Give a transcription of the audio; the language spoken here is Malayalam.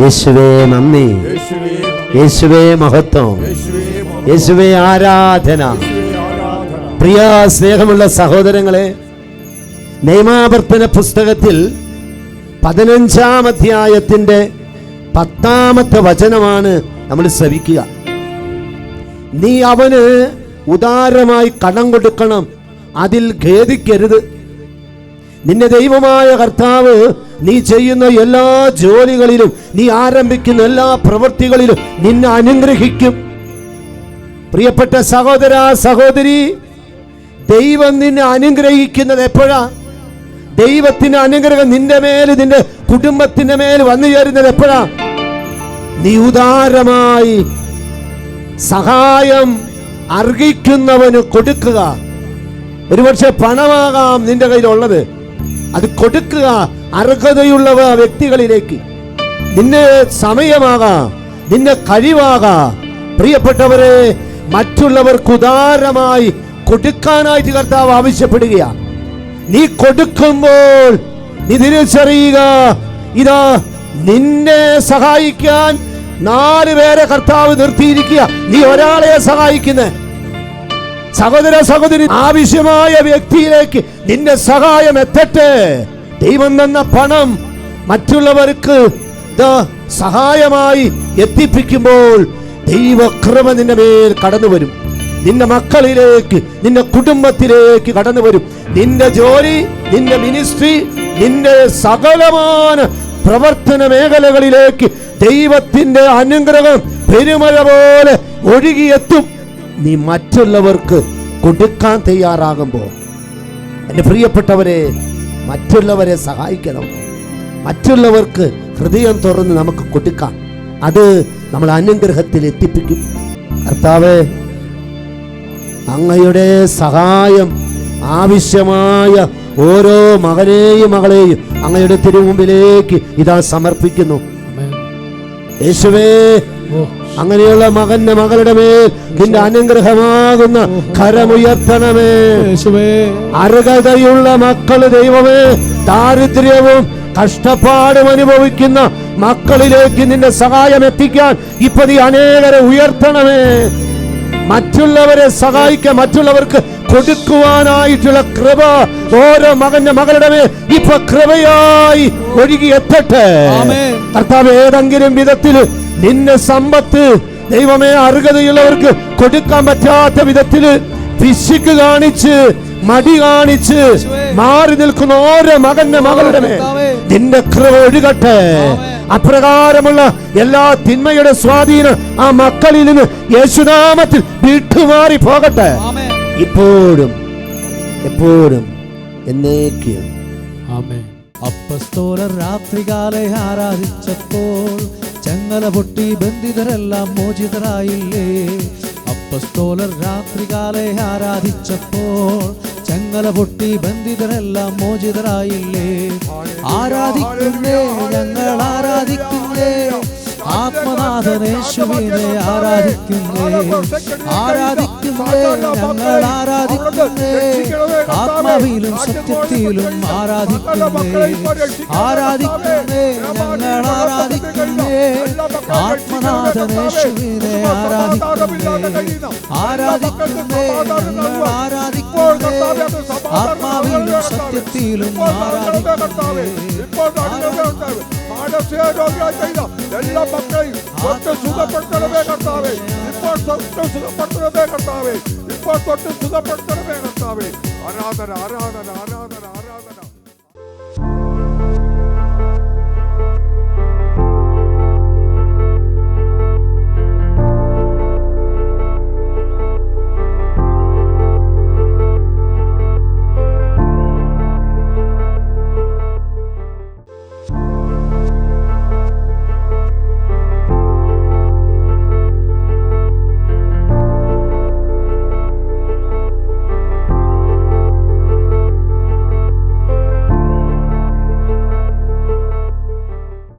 യേശുവേ നന്ദി. യേശുവേ മഹത്വം. യേശുവേ ആരാധന. പ്രിയ സ്നേഹമുള്ള സഹോദരങ്ങളെ നിയമാവർത്തന പുസ്തകത്തിൽ പതിനഞ്ചാം അധ്യായത്തിന്റെ പത്താമത്തെ വചനമാണ് നമ്മൾ ശ്രവിക്കുക. നീ അവന് ഉദാരമായി കടം കൊടുക്കണം. അതിൽ ഖേദിക്കരുത്. നിന്റെ ദൈവമായ കർത്താവ് നീ ചെയ്യുന്ന എല്ലാ ജോലികളിലും നീ ആരംഭിക്കുന്ന എല്ലാ പ്രവൃത്തികളിലും നിന്നെ അനുഗ്രഹിക്കും. പ്രിയപ്പെട്ട സഹോദര സഹോദരി ദൈവം നിന്നെ അനുഗ്രഹിക്കുന്നത് എപ്പോഴാ? ദൈവത്തിന്റെ അനുഗ്രഹം നിന്റെ മേൽ നിന്റെ കുടുംബത്തിന്റെ മേൽ വന്നു ചേരുന്നത് എപ്പോഴാ? നീ ഉദാരമായി സഹായം അർഹിക്കുന്നവന് കൊടുക്കുക. ഒരുപക്ഷെ പണമാകാം നിന്റെ കയ്യിലുള്ളത്. അത് കൊടുക്കുക അർഹതയുള്ളവ വ്യക്തികളിലേക്ക്. നിന്നെ സമയമാകാം നിന്നെ കഴിവാകാം. പ്രിയപ്പെട്ടവരെ മറ്റുള്ളവർക്ക് ഉദാരമായി കൊടുക്കാനായിട്ട് കർത്താവ് ആവശ്യപ്പെടുകയാണ് നീ കൊടുക്കുമ്പോൾ നീ തിരിച്ചറിയുക ഇതാ നിന്നെ സഹായിക്കാൻ നാല് പേരെ കർത്താവ് നിർത്തിയിരിക്കുക. നീ ഒരാളെ സഹായിക്കുന്നേ. സഹോദര സഹോദരി ആവശ്യമായ വ്യക്തിയിലേക്ക് നിന്റെ സഹായം എത്തട്ടെ. ദൈവം തന്ന പണം മറ്റുള്ളവർക്ക് സഹായമായി എത്തിപ്പിക്കുമ്പോൾ ദൈവക്രമ നിന്റെ മേൽ കടന്നു വരും. നിന്റെ മക്കളിലേക്ക് നിന്റെ കുടുംബത്തിലേക്ക് കടന്നു വരും. നിന്റെ ജോലി നിന്റെ മിനിസ്ട്രി നിന്റെ സകലമായ പ്രവർത്തന മേഖലകളിലേക്ക് ദൈവത്തിന്റെ അനുഗ്രഹം പെരുമഴ പോലെ ഒഴുകിയെത്തും. നീ മറ്റുള്ളവർക്ക് കൊടുക്കാൻ തയ്യാറാകുമ്പോൾ എന്റെ പ്രിയപ്പെട്ടവരെ മറ്റുള്ളവരെ സഹായിക്കണം. മറ്റുള്ളവർക്ക് ഹൃദയം തുറന്ന് നമുക്ക് കൊടുക്കാം. അത് നമ്മൾ അനുഗ്രഹത്തിൽ എത്തിപ്പിക്കും. കർത്താവ് അങ്ങയുടെ സഹായം ആവശ്യമായ ഓരോ മകനെയും മകളെയും അങ്ങയുടെ തിരുമുമ്പിലേക്ക് ഇതാ സമർപ്പിക്കുന്നു. യേശുവേ അങ്ങനെയുള്ള മകന്റെ മകളുടെ മേൽ നിന്റെ അനുഗ്രഹമാകുന്ന കരമുയർത്തണമേ. അർഹതയുള്ള മക്കൾ ദൈവമേ ദാരിദ്ര്യവും കഷ്ടപ്പാടും അനുഭവിക്കുന്ന മക്കളിലേക്ക് നിന്റെ സഹായം എത്തിക്കാൻ ഇപ്പൊ നീ അനേകരെ ഉയർത്തണമേ. മറ്റുള്ളവരെ സഹായിക്കാൻ മറ്റുള്ളവർക്ക് കൊടുക്കുവാനായിട്ടുള്ള കൃപ ഓരോ മകന്റെ മകളുടെ മേൽ ഇപ്പൊ കൃപയായി ഒഴുകി എത്തട്ടെ. കർത്താവ് ഏതെങ്കിലും വിധത്തിൽ നിന്റെ സമ്പത്ത് ദൈവമേ അർഹതയുള്ളവർക്ക് കൊടുക്കാൻ പറ്റാത്ത വിധത്തിൽ പിശുക്ക് കാണിച്ച് മടി കാണിച്ച് മാറി നിൽക്കുന്ന ഓരോ മകന്റെ മകളുടെ നിന്റെ കൃപ ഒഴുകട്ടെ. അപ്രകാരമുള്ള എല്ലാ തിന്മയുടെ സ്വാധീനം ആ മക്കളിൽ നിന്ന് യേശുനാമത്തിൽ വിട്ടുമാറി പോകട്ടെ. ഇപ്പോഴും എപ്പോഴും എന്നേക്കും. അപ്പസ്തോലർ രാത്രികാലെ ആരാധിച്ചപ്പോൾ ചങ്ങല പൊട്ടി ബന്ധിതരെല്ലാം മോചിതരായില്ലേ? അപ്പസ്തോലർ രാത്രികാലെ ആരാധിച്ചപ്പോൾ ചങ്ങല പൊട്ടി ബന്ധിതരെല്ലാം മോചിതരായില്ലേ? ആരാധിക്കുന്നേ ഞങ്ങൾ ആരാധിക്കുന്നേ? ആത്മനാഥനേശുവിനെ ആരാധിക്കുന്നേ. ആരാധിക്കുന്നേ ഞങ്ങൾ ആരാധിക്കുന്നേ. ആത്മാവിലും സത്യത്തിലും ആരാധിക്കുന്നേ. ആരാധിക്കുന്നേ ഞങ്ങൾ ആരാധിക്കുന്നേ. ആത്മനാഥനേശുവിനെ ആരാധിക്കുന്നേ. ആരാധിക്കുന്നേ ഞങ്ങൾ ആരാധിക്കുന്നേ. ആത്മാവിലും സത്യത്തിലും ആരാധിക്കുന്നേ. മാനസിക രോഗിയായി ചെയ്ത എല്ലാ മക്കളെയും തൊട്ട് സുഖപ്പെടുത്തണമേ കർത്താവേ. ഇപ്പോൾ തൊട്ട് സുഖപ്പെടുത്തണമേ കർത്താവേ. ഇപ്പോൾ തൊട്ട് സുഖപ്പെടുത്തണമേ കർത്താവേ. ആരാധന ആരാധന ആരാധന ആരാധന.